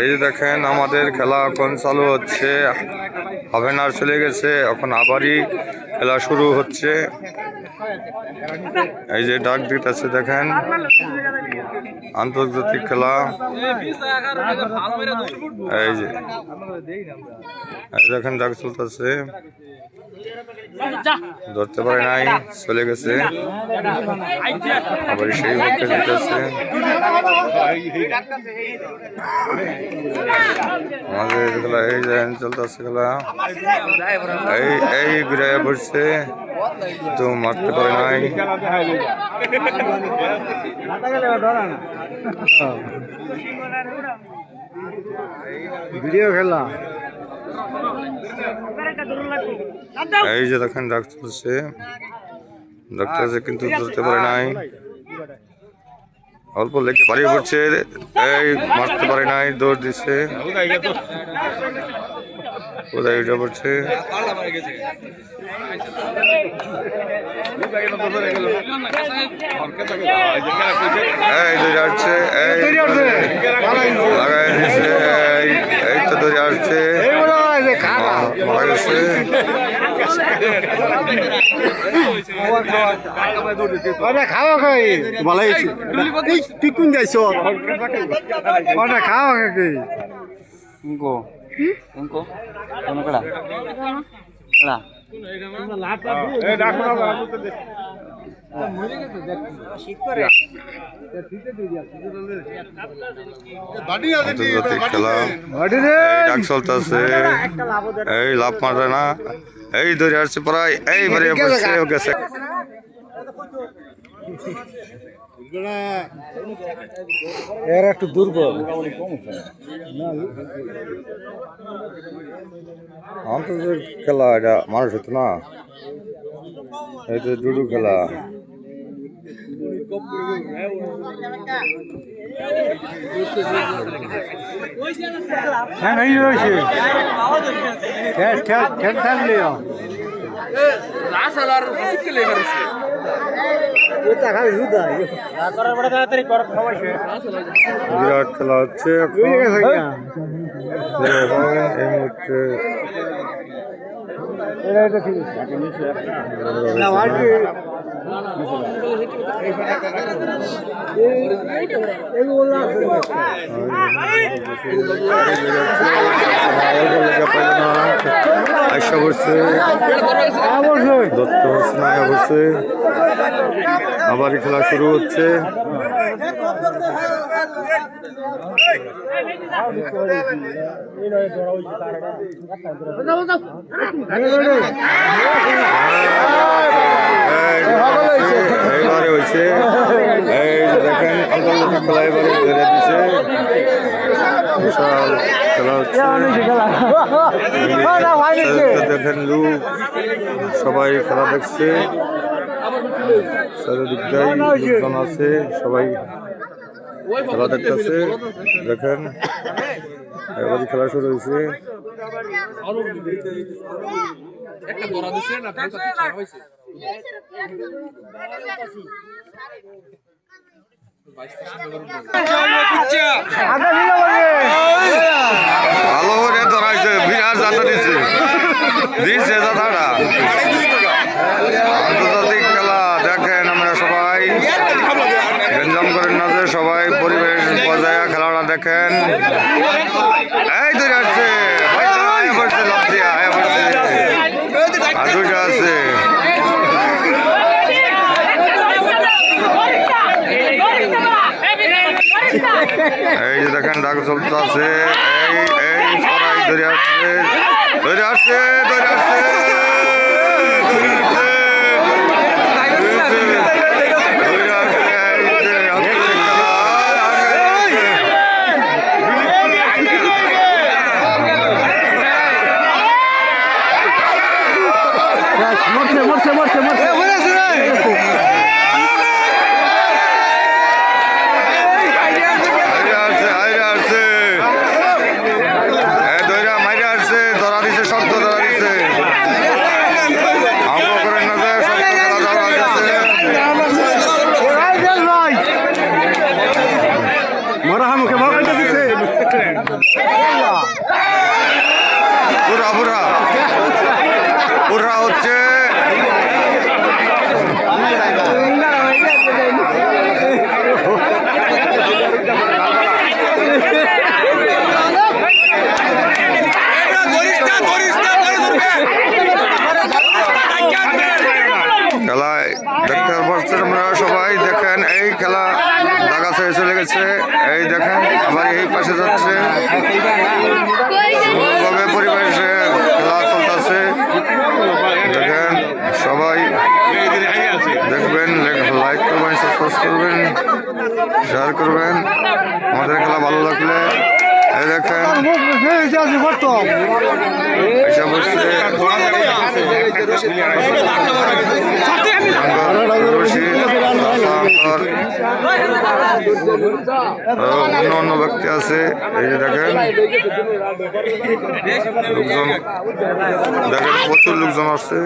এই যে দেখেন, আমাদের খেলা এখন চালু হচ্ছে। হাফ এন চলে গেছে, এখন আবারই খেলা শুরু হচ্ছে। এই যে ডাক দিতেছে, দেখেন। আন্তর্জাতিক খেলা। এই যে। দেখেন, ডাক চলতেছে। ধরতে পারে নাই চলে গেছে। আবার সেই পক্ষে দিতেছে আমাদের খেলা এই যে চলতেছে খেলা এই এই বিরায়া পড়ছে তো মারতে পারে নাই। ভিডিও খেলা। এই যে দেখেন ডাক চলছে ডাকতেছে কিন্তু ধরতে পারে নাই। অল্প লেগে বাড়ি পড়ছে এই মারতে পারে নাই, দৌড় দিচ্ছে পড়ছে এই এই দিচ্ছে এই তো দৌড়ে আসছে। হয়েছে খাওয়া খাই। ভালো তুই কোন যাইছ? ওটা খাওয়া খাই। উনকো। উনকো। কোন কড়া? কড়া? আন্তর্জাতিক খেলা। এই ডাক চলতেছে। এই লাভ মারে না। এই ধরে আসছে প্রায় এই বারে গেছে। এর একটু দুর্বল। আন্তর্জাতিক খেলা এটা মানুষ হতো না। এই তো ডুডু খেলা। হ্যাঁ রয়েছে। খালি বিরাট খেলা হচ্ছে। এখন। কি এই মুহূর্তে এটা এটা ঠিক আছে দত্ত আবারই খেলা শুরু হচ্ছে হয়েছে এই দেখেন এবারে ধরে দিছে। খেলা হচ্ছে। সবাই খেলা দেখছে। চারিদিকটাই লোকজন আছে, সবাই খেলা দেখতেছে। দেখেন, এবারে খেলা শুরু হয়েছে ভালো করে ধরাইছে বিরাট জাতা দিছে। দিছে জাতাটা আন্তর্জাতিক খেলা দেখেন আমরা সবাই গঞ্জাম করেন না যে সবাই পরিবেশ বজায় খেলাটা দেখেন এই ধরে আসছে আয়া পড়ছে লাফ দিয়া আয়া পড়ছে আর দুইটা আছে এই যে দেখেন ডাক চলতে আছে এই এই, সবাই ধরে আসছে। ধরে আসছে ধরে আসছে। মরছে মরছে মরছে মরছে আইরে আসছে আইরে আসছে এ দইরা মাইরে আসছে ধরা দিছে শক্ত ধরা দিছে অঙ্ক করেন না যে শক্ত খেলা ধরা দিছে হচ্ছে খেলায় দেখতে পাচ্ছেন আপনারা সবাই। দেখেন এই খেলা ছেড়ে চলে গেছে। এই দেখেন, আবার এই পাশে যাচ্ছে। খেলা চলতেছে। দেখেন, সবাই দেখবেন করবেন করবেন শেয়ার করবেন। আমাদের খেলা ভালো লাগলে এই দেখেন অন্য অন্য ব্যক্তি আছে এই যে দেখেন লোকজন দেখেন প্রচুর লোকজন আসছে।